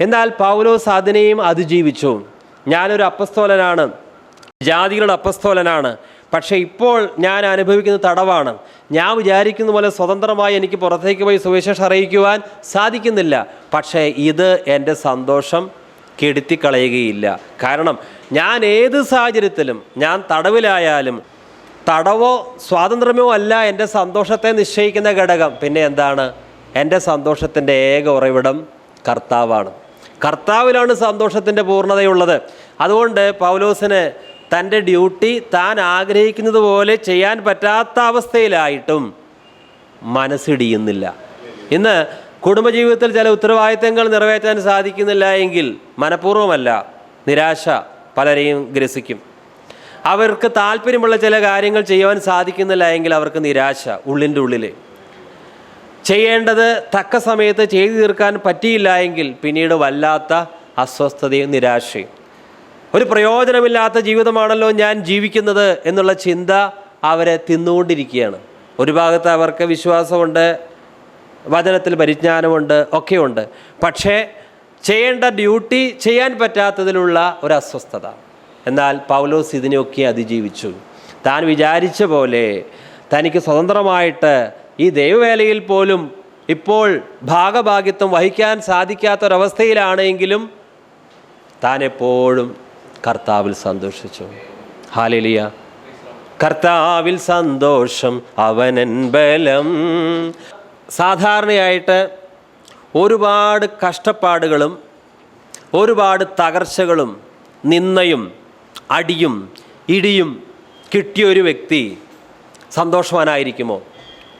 എന്നാൽ പൗലോസ് അതിനെയും അതിജീവിച്ചു. ഞാനൊരു അപ്പസ്തോലനാണ്. ജാതികളുടെ അപ്പസ്തോലനാണ്. പക്ഷേ ഇപ്പോൾ ഞാൻ അനുഭവിക്കുന്ന തടവാണ്. ഞാൻ വിചാരിക്കുന്ന പോലെ സ്വതന്ത്രമായി എനിക്ക് പുറത്തേക്ക് പോയി സുവിശേഷം അറിയിക്കുവാൻ സാധിക്കുന്നില്ല. പക്ഷേ ഇത് എന്റെ സന്തോഷം കെടുത്തിക്കളയുകയില്ല. കാരണം ഞാൻ ഏത് സാഹചര്യത്തിലും ഞാൻ തടവിലായാലും തടവോ സ്വാതന്ത്ര്യമോ അല്ല എന്റെ സന്തോഷത്തെ നിശ്ചയിക്കുന്ന ഘടകം. പിന്നെ എന്താണ്? എന്റെ സന്തോഷത്തിന്റെ ഏക ഉറവിടം കർത്താവാണ്. കർത്താവിലാണ് സന്തോഷത്തിന്റെ പൂർണതയുള്ളത്. അതുകൊണ്ട് പൗലോസിന് തന്റെ ഡ്യൂട്ടി താൻ ആഗ്രഹിക്കുന്നത് പോലെ ചെയ്യാൻ പറ്റാത്ത അവസ്ഥയിലായിട്ടും മനസ്സിടിയുന്നില്ല. ഇന്ന് കുടുംബജീവിതത്തിൽ ചില ഉത്തരവാദിത്തങ്ങൾ നിറവേറ്റാൻ സാധിക്കുന്നില്ല എങ്കിൽ മനഃപൂർവമല്ല നിരാശ പലരെയും ഗ്രസിക്കും. അവർക്ക് താല്പര്യമുള്ള ചില കാര്യങ്ങൾ ചെയ്യുവാൻ സാധിക്കുന്നില്ല എങ്കിൽ അവർക്ക് നിരാശ ഉള്ളിന്റെ ഉള്ളിൽ ചെയ്യേണ്ടത് തക്ക സമയത്ത് ചെയ്തു തീർക്കാൻ പറ്റിയില്ല എങ്കിൽ പിന്നീട് വല്ലാത്ത അസ്വസ്ഥതയും നിരാശയും. ഒരു പ്രയോജനമില്ലാത്ത ജീവിതമാണല്ലോ ഞാൻ ജീവിക്കുന്നത് എന്നുള്ള ചിന്ത അവരെ തിന്നുകൊണ്ടിരിക്കുകയാണ്. ഒരു ഭാഗത്ത് അവർക്ക് വിശ്വാസമുണ്ട് വചനത്തിൽ പരിജ്ഞാനമുണ്ട് ഒക്കെയുണ്ട്. പക്ഷേ ചെയ്യേണ്ട ഡ്യൂട്ടി ചെയ്യാൻ പറ്റാത്തതിലുള്ള ഒരു അസ്വസ്ഥത. എന്നാൽ പൗലോസ് ഇതിനെയൊക്കെ അതിജീവിച്ചു. താൻ വിചാരിച്ച പോലെ തനിക്ക് സ്വതന്ത്രമായിട്ട് ഈ ദൈവവേലയിൽ പോലും ഇപ്പോൾ ഭാഗഭാഗ്യത്വം വഹിക്കാൻ സാധിക്കാത്തൊരവസ്ഥയിലാണെങ്കിലും താൻ എപ്പോഴും കർത്താവിൽ സന്തോഷിച്ചു. ഹാലിലിയ. കർത്താവിൽ സന്തോഷം അവനൻ ബലം. സാധാരണയായിട്ട് ഒരുപാട് കഷ്ടപ്പാടുകളും ഒരുപാട് തകർച്ചകളും നിന്നയും അടിയും ഇടിയും കിട്ടിയൊരു വ്യക്തി സന്തോഷവാനായിരിക്കുമോ?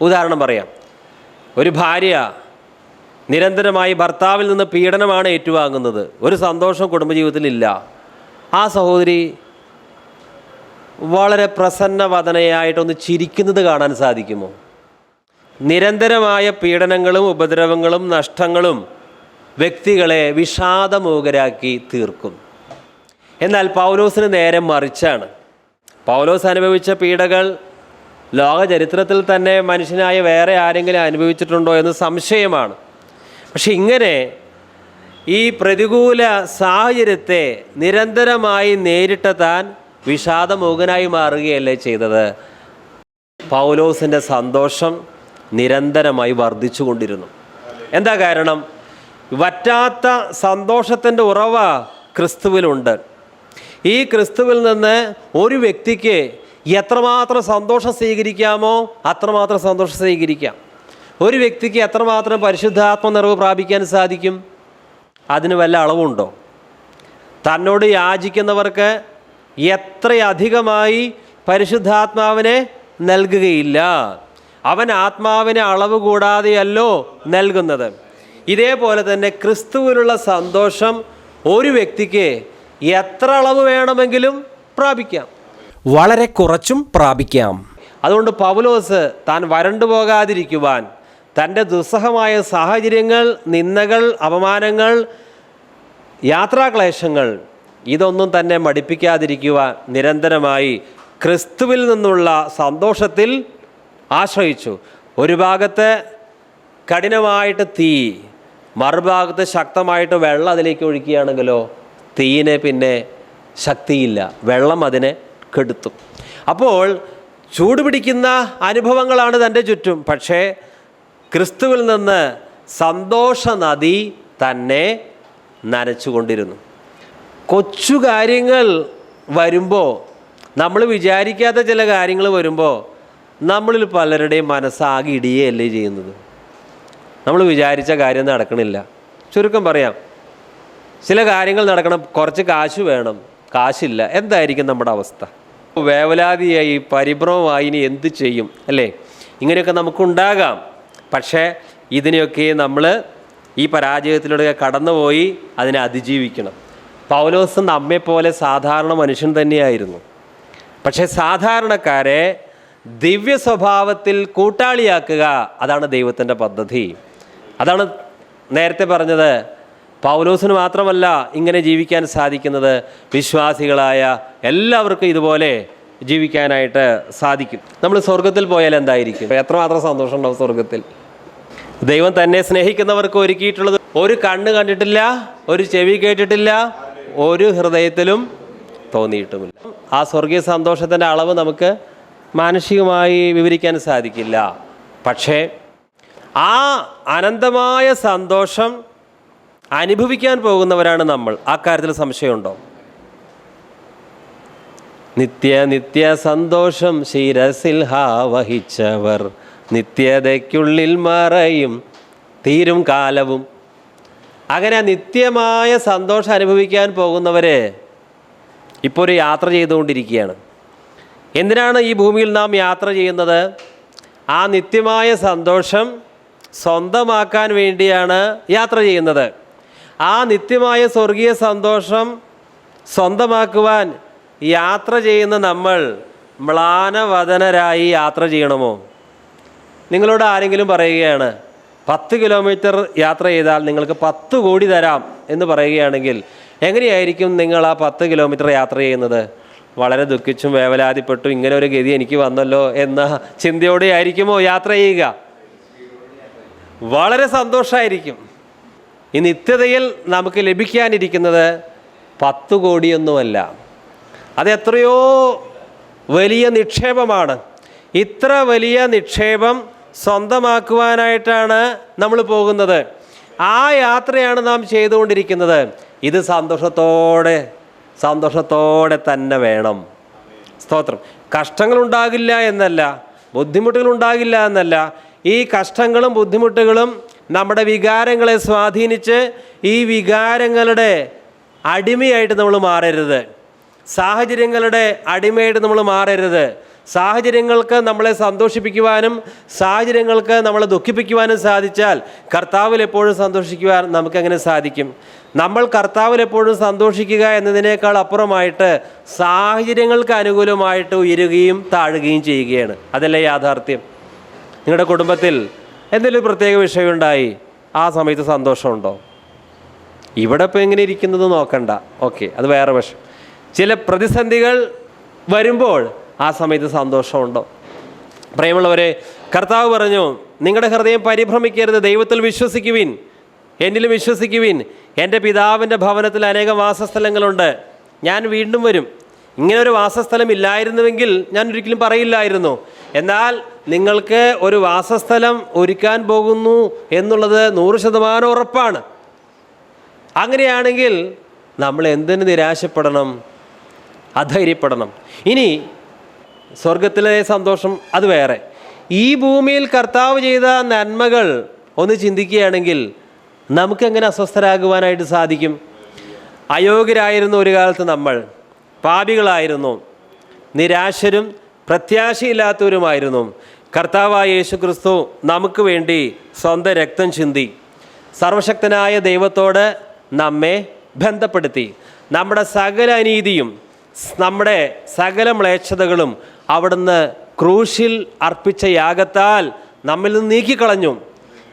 ഉദാഹരണം പറയാം. ഒരു ഭാര്യ നിരന്തരമായി ഭർത്താവിൽ നിന്ന് പീഡനമാണ് ഏറ്റുവാങ്ങുന്നത്. ഒരു സന്തോഷം കുടുംബജീവിതത്തിലില്ല ആ സഹോദരി വളരെ പ്രസന്നവദനയായിട്ടൊന്ന് ചിരിക്കുന്നത് കാണാൻ സാധിക്കുമോ? നിരന്തരമായ പീഡനങ്ങളും ഉപദ്രവങ്ങളും നഷ്ടങ്ങളും വ്യക്തികളെ വിഷാദമൂകരാക്കി തീർക്കും. എന്നാൽ പൗലോസിന് നേരെ മറിച്ചാണ്. പൗലോസ് അനുഭവിച്ച പീഡകൾ ലോക ചരിത്രത്തിൽ തന്നെ മനുഷ്യനായ വേറെ ആരെങ്കിലും അനുഭവിച്ചിട്ടുണ്ടോ എന്ന് സംശയമാണ്. പക്ഷെ ഇങ്ങനെ ഈ പ്രതികൂല സാഹചര്യത്തെ നിരന്തരമായി നേരിട്ട താൻ വിഷാദമുഖനായി മാറുകയല്ലേ ചെയ്തത്? പൗലോസിന്റെ സന്തോഷം നിരന്തരമായി വർദ്ധിച്ചു കൊണ്ടിരുന്നു എന്താ കാരണം? വറ്റാത്ത സന്തോഷത്തിന്റെ ഉറവ ക്രിസ്തുവിലുണ്ട്. ഈ ക്രിസ്തുവിൽ നിന്ന് ഒരു വ്യക്തിക്ക് എത്രമാത്രം സന്തോഷം സ്വീകരിക്കാമോ അത്രമാത്രം സന്തോഷം സ്വീകരിക്കാം. ഒരു വ്യക്തിക്ക് എത്രമാത്രം പരിശുദ്ധാത്മ നിറവ് പ്രാപിക്കാൻ സാധിക്കും? അതിന് വല്ല അളവുണ്ടോ? തന്നോട് യാചിക്കുന്നവർക്ക് എത്രയധികമായി പരിശുദ്ധാത്മാവിനെ നൽകുകയില്ല? അവൻ ആത്മാവിനെ അളവ് കൂടാതെയല്ലോ നൽകുന്നത്. ഇതേപോലെ തന്നെ ക്രിസ്തുവിലുള്ള സന്തോഷം ഒരു വ്യക്തിക്ക് എത്ര അളവ് വേണമെങ്കിലും പ്രാപിക്കാം. വളരെ കുറച്ചും പ്രാപിക്കാം. അതുകൊണ്ട് പൗലോസ് താൻ വരണ്ടു പോകാതിരിക്കുവാൻ തന്റെ ദുസ്സഹമായ സാഹചര്യങ്ങൾ നിന്ദകൾ അപമാനങ്ങൾ യാത്രാക്ലേശങ്ങൾ ഇതൊന്നും തന്നെ മടിപ്പിക്കാതിരിക്കുവാൻ നിരന്തരമായി ക്രിസ്തുവിൽ നിന്നുള്ള സന്തോഷത്തിൽ ആശ്രയിച്ചു. ഒരു ഭാഗത്ത് കഠിനമായിട്ട് തീ മറുഭാഗത്ത് ശക്തമായിട്ട് വെള്ളം അതിലേക്ക് ഒഴിക്കുകയാണെങ്കിലോ തീയിനെ പിന്നെ ശക്തിയില്ല. വെള്ളം അതിനെ കെടുത്തും. അപ്പോൾ ചൂടുപിടിക്കുന്ന അനുഭവങ്ങളാണ് തന്റെ ചുറ്റും. പക്ഷേ ക്രിസ്തുവിൽ നിന്ന് സന്തോഷ നദി തന്നെ നനച്ചുകൊണ്ടിരുന്നു കൊച്ചു കാര്യങ്ങൾ വരുമ്പോൾ നമ്മൾ വിചാരിക്കാത്ത ചില കാര്യങ്ങൾ വരുമ്പോൾ നമ്മളിൽ പലരുടെയും മനസ്സാകെ ഇടിയല്ലേ ചെയ്യുന്നത്? നമ്മൾ വിചാരിച്ച കാര്യം നടക്കണില്ല. ചുരുക്കം പറയാം. ചില കാര്യങ്ങൾ നടക്കണം കുറച്ച് കാശ് വേണം. കാശില്ല. എന്തായിരിക്കും നമ്മുടെ അവസ്ഥ? വേവലാതിയായി പരിഭ്രമമായി ഇനി എന്ത് ചെയ്യും അല്ലേ? ഇങ്ങനെയൊക്കെ നമുക്കുണ്ടാകാം. പക്ഷേ ഇതിനെയൊക്കെ നമ്മൾ ഈ പരാജയത്തിലൂടെ കടന്നുപോയി അതിനെ അതിജീവിക്കണം. പൗലോസ് നമ്മെപ്പോലെ സാധാരണ മനുഷ്യൻ തന്നെയായിരുന്നു. പക്ഷേ സാധാരണക്കാരെ ദിവ്യ സ്വഭാവത്തിൽ കൂട്ടാളിയാക്കുക അതാണ് ദൈവത്തിന്റെ പദ്ധതി. അതാണ് നേരത്തെ പറഞ്ഞത് പൗലോസിന് മാത്രമല്ല ഇങ്ങനെ ജീവിക്കാൻ സാധിക്കുന്നത് വിശ്വാസികളായ എല്ലാവർക്കും ഇതുപോലെ ജീവിക്കാനായിട്ട് സാധിക്കും. നമ്മൾ സ്വർഗത്തിൽ പോയാൽ എന്തായിരിക്കും? എത്രമാത്രം സന്തോഷം ഉണ്ടാവും സ്വർഗത്തിൽ ദൈവം തന്നെ സ്നേഹിക്കുന്നവർക്ക് ഒരുക്കിയിട്ടുള്ളത് ഒരു കണ്ണ് കണ്ടിട്ടില്ല ഒരു ചെവി കേട്ടിട്ടില്ല ഒരു ഹൃദയത്തിലും തോന്നിയിട്ടുമില്ല. ആ സ്വർഗീയ സന്തോഷത്തിന്റെ അളവ് നമുക്ക് മാനസികമായി വിവരിക്കാൻ സാധിക്കില്ല. പക്ഷേ ആ അനന്തമായ സന്തോഷം അനുഭവിക്കാൻ പോകുന്നവരാണ് നമ്മൾ. ആ കാര്യത്തിൽ സംശയമുണ്ടോ? നിത്യ നിത്യ സന്തോഷം ശിരസിൽ ഹാ വഹിച്ചവർ നിത്യതയ്ക്കുള്ളിൽ മറയും തീരും കാലവും. അങ്ങനെ നിത്യമായ സന്തോഷം അനുഭവിക്കാൻ പോകുന്നവരെ ഇപ്പോൾ ഒരു യാത്ര ചെയ്തുകൊണ്ടിരിക്കുകയാണ്. എന്തിനാണ് ഈ ഭൂമിയിൽ നാം യാത്ര ചെയ്യുന്നത്? ആ നിത്യമായ സന്തോഷം സ്വന്തമാക്കാൻ വേണ്ടിയാണ് യാത്ര ചെയ്യുന്നത്. ആ നിത്യമായ സ്വർഗീയ സന്തോഷം സ്വന്തമാക്കുവാൻ യാത്ര ചെയ്യുന്ന നമ്മൾ മ്ലാനവദനരായി യാത്ര ചെയ്യണമോ? നിങ്ങളോട് ആരെങ്കിലും പറയുകയാണ് പത്ത് കിലോമീറ്റർ യാത്ര ചെയ്താൽ നിങ്ങൾക്ക് പത്ത് കോടി തരാം എന്ന് പറയുകയാണെങ്കിൽ എങ്ങനെയായിരിക്കും നിങ്ങൾ ആ പത്ത് കിലോമീറ്റർ യാത്ര ചെയ്യുന്നത്? വളരെ ദുഃഖിച്ചും വേവലാതിപ്പെട്ടും ഇങ്ങനെ ഒരു ഗതി എനിക്ക് വന്നല്ലോ എന്ന ചിന്തയോടെ ആയിരിക്കുമോ യാത്ര ചെയ്യുക? വളരെ സന്തോഷമായിരിക്കും ഈ നിത്യതയിൽ നമുക്ക് ലഭിക്കാനിരിക്കുന്നത് പത്ത് കോടിയൊന്നുമല്ല. അത് എത്രയോ വലിയ നിക്ഷേപമാണ്. ഇത്ര വലിയ നിക്ഷേപം സ്വന്തമാക്കുവാനായിട്ടാണ് നമ്മൾ പോകുന്നത്. ആ യാത്രയാണ് നാം ചെയ്തുകൊണ്ടിരിക്കുന്നത്. ഇത് സന്തോഷത്തോടെ സന്തോഷത്തോടെ തന്നെ വേണം. സ്തോത്രം. കഷ്ടങ്ങളുണ്ടാകില്ല എന്നല്ല ബുദ്ധിമുട്ടുകൾ ഉണ്ടാകില്ല എന്നല്ല ഈ കഷ്ടങ്ങളും ബുദ്ധിമുട്ടുകളും നമ്മുടെ വികാരങ്ങളെ സ്വാധീനിച്ച് ഈ വികാരങ്ങളുടെ അടിമയായിട്ട് നമ്മൾ മാറരുത്. സാഹചര്യങ്ങളുടെ അടിമയായിട്ട് നമ്മൾ മാറരുത്. സാഹചര്യങ്ങൾക്ക് നമ്മളെ സന്തോഷിപ്പിക്കുവാനും സാഹചര്യങ്ങൾക്ക് നമ്മളെ ദുഃഖിപ്പിക്കുവാനും സാധിച്ചാൽ കർത്താവിൽ എപ്പോഴും സന്തോഷിക്കുവാൻ നമുക്കങ്ങനെ സാധിക്കും. നമ്മൾ കർത്താവിൽ എപ്പോഴും സന്തോഷിക്കുക എന്നതിനേക്കാൾ അപ്പുറമായിട്ട് സാഹചര്യങ്ങൾക്ക് അനുകൂലമായിട്ട് ഉയരുകയും താഴുകയും ചെയ്യുകയാണ്. അതല്ലേ യാഥാർത്ഥ്യം. നിങ്ങളുടെ കുടുംബത്തിൽ എന്തെങ്കിലും പ്രത്യേക വിഷയമുണ്ടായി ആ സമയത്ത് സന്തോഷമുണ്ടോ? ഇവിടെ ഇപ്പോൾ എങ്ങനെ ഇരിക്കുന്നത് നോക്കണ്ട. ഓക്കെ അത് വേറെ വശം ചില പ്രതിസന്ധികൾ വരുമ്പോൾ ആ സമയത്ത് സന്തോഷമുണ്ടോ? പ്രിയമുള്ളവരെ കർത്താവ് പറഞ്ഞു നിങ്ങളുടെ ഹൃദയം പരിഭ്രമിക്കരുത് ദൈവത്തിൽ വിശ്വസിക്കുവിൻ. എന്നിലും വിശ്വസിക്കുവിൻ. എന്റെ പിതാവിന്റെ ഭവനത്തിൽ അനേകം വാസസ്ഥലങ്ങളുണ്ട്. ഞാൻ വീണ്ടും വരും. ഇങ്ങനെ ഒരു വാസസ്ഥലം ഇല്ലായിരുന്നുവെങ്കിൽ ഞാൻ ഒരിക്കലും പറയില്ലായിരുന്നു. എന്നാൽ നിങ്ങൾക്ക് ഒരു വാസസ്ഥലം ഒരുക്കാൻ പോകുന്നു എന്നുള്ളത് നൂറ് ശതമാനം ഉറപ്പാണ്. അങ്ങനെയാണെങ്കിൽ നമ്മൾ എന്തിന് നിരാശപ്പെടണം? അധൈര്യപ്പെടണം. ഇനി സ്വർഗത്തിലെ സന്തോഷം അത് വേറെ. ഈ ഭൂമിയിൽ കർത്താവ് ചെയ്ത നന്മകൾ ഒന്ന് ചിന്തിക്കുകയാണെങ്കിൽ നമുക്കെങ്ങനെ അസ്വസ്ഥരാകുവാനായിട്ട് സാധിക്കും? അയോഗ്യരായിരുന്നു ഒരു കാലത്ത് നമ്മൾ പാപികളായിരുന്നു. നിരാശരും പ്രത്യാശയില്ലാത്തവരുമായിരുന്നു. കർത്താവായ യേശു ക്രിസ്തു നമുക്ക് വേണ്ടി സ്വന്തം രക്തം ചിന്തി. സർവശക്തനായ ദൈവത്തോട് നമ്മെ ബന്ധപ്പെടുത്തി. നമ്മുടെ സകല അനീതിയും നമ്മുടെ സകല മ്ലേച്ഛതകളും അവിടുന്ന് ക്രൂശിൽ അർപ്പിച്ച യാഗത്താൽ നമ്മിൽ നിന്ന് നീക്കിക്കളഞ്ഞു.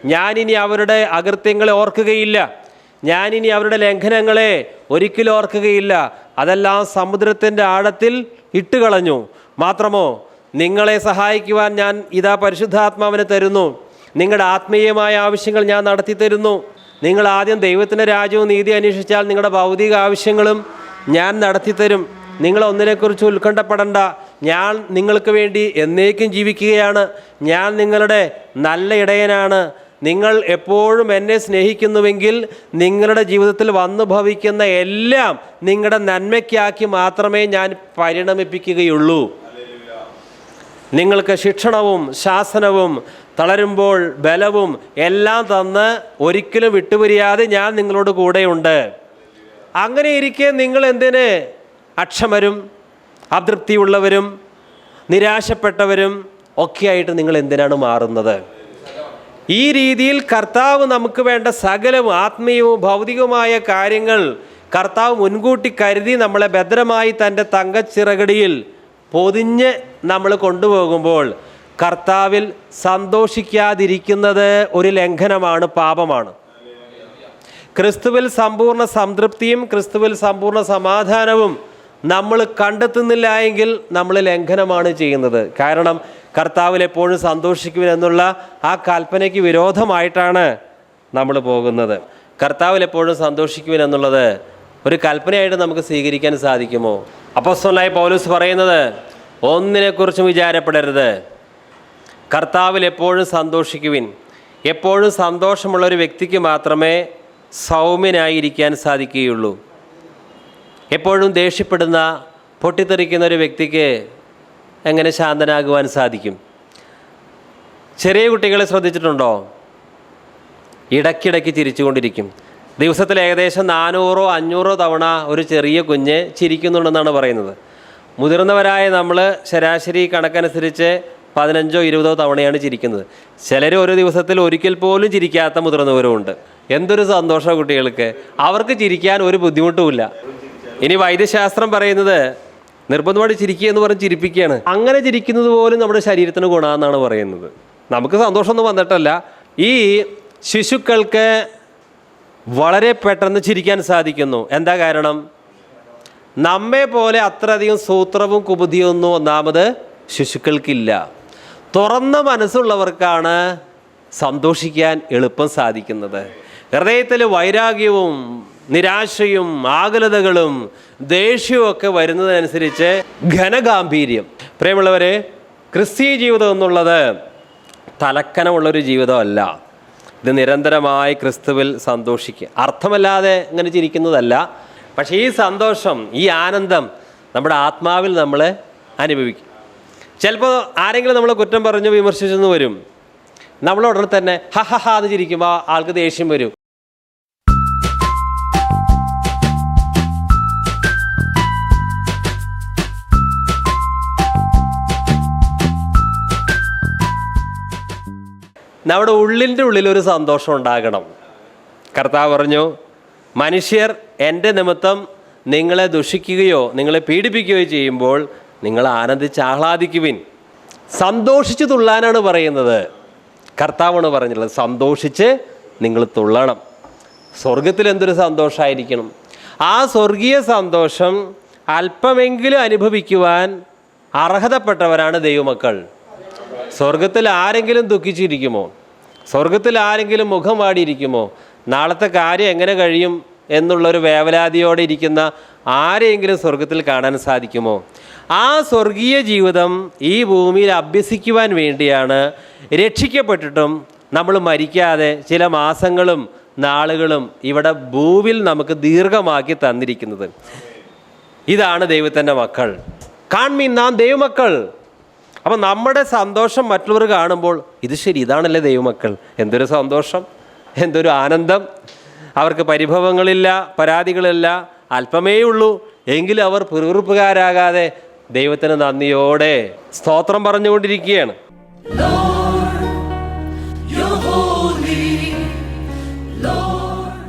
ഞാനിനി അവരുടെ അകൃത്യങ്ങളെ ഓർക്കുകയില്ല. ഞാനിനി അവരുടെ ലംഘനങ്ങളെ ഒരിക്കലും ഓർക്കുകയില്ല. അതെല്ലാം സമുദ്രത്തിന്റെ ആഴത്തിൽ ഇട്ടുകളഞ്ഞു. മാത്രമോ നിങ്ങളെ സഹായിക്കുവാൻ ഞാൻ ഇതാ പരിശുദ്ധാത്മാവിനെ തരുന്നു. നിങ്ങളുടെ ആത്മീയമായ ആവശ്യങ്ങൾ ഞാൻ നടത്തി തരുന്നു. നിങ്ങൾ ആദ്യം ദൈവത്തിന്റെ രാജ്യവും നീതി അന്വേഷിച്ചാൽ നിങ്ങളുടെ ഭൗതിക ആവശ്യങ്ങളും ഞാൻ നടത്തിത്തരും നിങ്ങൾ ഒന്നിനെക്കുറിച്ച് ഉത്കണ്ഠപ്പെടേണ്ട. ഞാൻ നിങ്ങൾക്ക് വേണ്ടി എന്നേക്കും ജീവിക്കുകയാണ്. ഞാൻ നിങ്ങളുടെ നല്ല ഇടയനാണ്. നിങ്ങൾ എപ്പോഴും എന്നെ സ്നേഹിക്കുന്നുവെങ്കിൽ നിങ്ങളുടെ ജീവിതത്തിൽ വന്നു ഭവിക്കുന്ന എല്ലാം നിങ്ങളുടെ നന്മയ്ക്കാക്കി മാത്രമേ ഞാൻ പരിണമിപ്പിക്കുകയുള്ളൂ. നിങ്ങൾക്ക് ശിക്ഷണവും ശാസനവും തളരുമ്പോൾ ബലവും എല്ലാം തന്ന് ഒരിക്കലും വിട്ടുപിരിയാതെ ഞാൻ നിങ്ങളോട് കൂടെയുണ്ട്. അങ്ങനെ ഇരിക്കെ നിങ്ങൾ എന്തിന്? അക്ഷമരും അതൃപ്തിയുള്ളവരും നിരാശപ്പെട്ടവരും ഒക്കെയായിട്ട് നിങ്ങൾ എന്തിനാണ് മാറുന്നത്? ഈ രീതിയിൽ കർത്താവ് നമുക്ക് വേണ്ട സകലവും ആത്മീയവും ഭൗതികവുമായ കാര്യങ്ങൾ കർത്താവ് മുൻകൂട്ടി കരുതി നമ്മളെ ഭദ്രമായി തന്റെ തങ്കച്ചിറകടിയിൽ പൊതിഞ്ഞ് നമ്മൾ കൊണ്ടുപോകുമ്പോൾ കർത്താവിൽ സന്തോഷിക്കാതിരിക്കുന്നത് ഒരു ലംഘനമാണ് പാപമാണ്. ക്രിസ്തുവിൽ സമ്പൂർണ സംതൃപ്തിയും ക്രിസ്തുവിൽ സമ്പൂർണ സമാധാനവും നമ്മൾ കണ്ടെത്തുന്നില്ല എങ്കിൽ നമ്മൾ ലംഘനമാണ് ചെയ്യുന്നത്. കാരണം കർത്താവിൽ എപ്പോഴും സന്തോഷിക്കുവിൻ എന്നുള്ള ആ കൽപ്പനയ്ക്ക് വിരോധമായിട്ടാണ് നമ്മൾ പോകുന്നത്. കർത്താവിൽ എപ്പോഴും സന്തോഷിക്കുവിൻ എന്നുള്ളത് ഒരു കൽപ്പനയായിട്ട് നമുക്ക് സ്വീകരിക്കാൻ സാധിക്കുമോ? അപ്പോസ്തലനായ പൗലൂസ് പറയുന്നത് ഒന്നിനെക്കുറിച്ചും വിചാരപ്പെടരുത്. കർത്താവിൽ എപ്പോഴും സന്തോഷിക്കുവിൻ. എപ്പോഴും സന്തോഷമുള്ള ഒരു വ്യക്തിക്ക് മാത്രമേ സൗമ്യനായിരിക്കാൻ സാധിക്കുകയുള്ളൂ. എപ്പോഴും ദേഷ്യപ്പെടുന്ന പൊട്ടിത്തെറിക്കുന്ന ഒരു വ്യക്തിക്ക് എങ്ങനെ ശാന്തനാകുവാൻ സാധിക്കും? ചെറിയ കുട്ടികളെ ശ്രദ്ധിച്ചിട്ടുണ്ടോ? ഇടയ്ക്കിടയ്ക്ക് ചിരിച്ചുകൊണ്ടിരിക്കും. ദിവസത്തിൽ ഏകദേശം നാനൂറോ അഞ്ഞൂറോ തവണ ഒരു ചെറിയ കുഞ്ഞ് ചിരിക്കുന്നുണ്ടെന്നാണ് പറയുന്നത്. മുതിർന്നവരായ നമ്മൾ ശരാശരി കണക്കനുസരിച്ച് പതിനഞ്ചോ ഇരുപതോ തവണയാണ് ചിരിക്കുന്നത്. ചിലർ ഒരു ദിവസത്തിൽ ഒരിക്കൽ പോലും ചിരിക്കാത്ത മുതിർന്നവരുമുണ്ട് എന്തൊരു സന്തോഷം കുട്ടികൾക്ക്. അവർക്ക് ചിരിക്കാൻ ഒരു ബുദ്ധിമുട്ടുമില്ല ഇനി വൈദ്യശാസ്ത്രം പറയുന്നത് നിർബന്ധമായിട്ട് ചിരിക്കുക എന്ന് പറഞ്ഞ് ചിരിപ്പിക്കുകയാണ്. അങ്ങനെ ചിരിക്കുന്നത് പോലും നമ്മുടെ ശരീരത്തിന് ഗുണമെന്നാണ് പറയുന്നത്. നമുക്ക് സന്തോഷമൊന്നും വന്നിട്ടല്ല. ഈ ശിശുക്കൾക്ക് വളരെ പെട്ടെന്ന് ചിരിക്കാൻ സാധിക്കുന്നു. എന്താ കാരണം? നമ്മെ പോലെ അത്രയധികം സൂത്രവും കുബുദ്ധിയൊന്നും ഒന്നാമത് ശിശുക്കൾക്കില്ല. തുറന്ന മനസ്സുള്ളവർക്കാണ് സന്തോഷിക്കാൻ എളുപ്പം സാധിക്കുന്നത്. ഹൃദയത്തിൽ വൈരാഗ്യവും നിരാശയും ആകുലതകളും ദേഷ്യവും ഒക്കെ വരുന്നതനുസരിച്ച് ഘനഗാംഭീര്യം. പ്രിയമുള്ളവരെ ക്രിസ്തീയ ജീവിതം എന്നുള്ളത് തലക്കനമുള്ളൊരു ജീവിതമല്ല. ഇത് നിരന്തരമായി ക്രിസ്തുവിൽ സന്തോഷിക്കുക അർത്ഥമല്ലാതെ ഇങ്ങനെ ചിരിക്കുന്നതല്ല. പക്ഷേ ഈ സന്തോഷം ഈ ആനന്ദം നമ്മുടെ ആത്മാവിൽ നമ്മൾ അനുഭവിക്കും. ചിലപ്പോൾ ആരെങ്കിലും നമ്മളെ കുറ്റം പറഞ്ഞു വിമർശിച്ചെന്ന് വരും. നമ്മൾ ഉടനെ തന്നെ ഹ ഹ എന്ന് ചിരിക്കുമ്പോൾ ആൾക്ക് ദേഷ്യം വരും. നമ്മുടെ ഉള്ളിന്റെ ഉള്ളിൽ ഒരു സന്തോഷം ഉണ്ടാകണം. കർത്താവ് പറഞ്ഞു മനുഷ്യർ എന്റെ നിമിത്തം നിങ്ങളെ ദുഷിക്കുകയോ നിങ്ങളെ പീഡിപ്പിക്കുകയോ ചെയ്യുമ്പോൾ നിങ്ങൾ ആനന്ദിച്ച് ആഹ്ലാദിക്കുവിൻ. സന്തോഷിച്ച് തുള്ളാനാണ് പറയുന്നത്. കർത്താവാണ് പറഞ്ഞിട്ടുള്ളത് സന്തോഷിച്ച് നിങ്ങൾ തുള്ളണം. സ്വർഗത്തിൽ എന്തൊരു സന്തോഷമായിരിക്കണം. ആ സ്വർഗീയ സന്തോഷം അല്പമെങ്കിലും അനുഭവിക്കുവാൻ അർഹതപ്പെട്ടവരാണ് ദൈവമക്കൾ. സ്വർഗത്തിൽ ആരെങ്കിലും ദുഃഖിച്ചിരിക്കുമോ? സ്വർഗത്തിൽ ആരെങ്കിലും മുഖം വാടിയിരിക്കുമോ? നാളത്തെ കാര്യം എങ്ങനെ കഴിയും എന്നുള്ളൊരു വേവലാതിയോടെ ഇരിക്കുന്ന ആരെയെങ്കിലും സ്വർഗത്തിൽ കാണാൻ സാധിക്കുമോ? ആ സ്വർഗീയ ജീവിതം ഈ ഭൂമിയിൽ അഭ്യസിക്കുവാൻ വേണ്ടിയാണ് രക്ഷിക്കപ്പെട്ടിട്ടും നമ്മൾ മരിക്കാതെ ചില മാസങ്ങളും നാളുകളും ഇവിടെ ഭൂവിൽ നമുക്ക് ദീർഘമാക്കി തന്നിരിക്കുന്നത്. ഇതാണ് ദൈവത്തിന്റെ മക്കൾ. കാൺമീൻ നാം ദൈവമക്കൾ. അപ്പം നമ്മുടെ സന്തോഷം മറ്റുള്ളവർ കാണുമ്പോൾ ഇത് ശരി ഇതാണല്ലേ ദൈവമക്കൾ. എന്തൊരു സന്തോഷം എന്തൊരു ആനന്ദം. അവർക്ക് പരിഭവങ്ങളില്ല പരാതികളില്ല അല്പമേ ഉള്ളൂ. എങ്കിലും അവർ പിറുപിറുപ്പുകാരാകാതെ ദൈവത്തിന് നന്ദിയോടെ സ്തോത്രം പറഞ്ഞുകൊണ്ടിരിക്കുകയാണ്.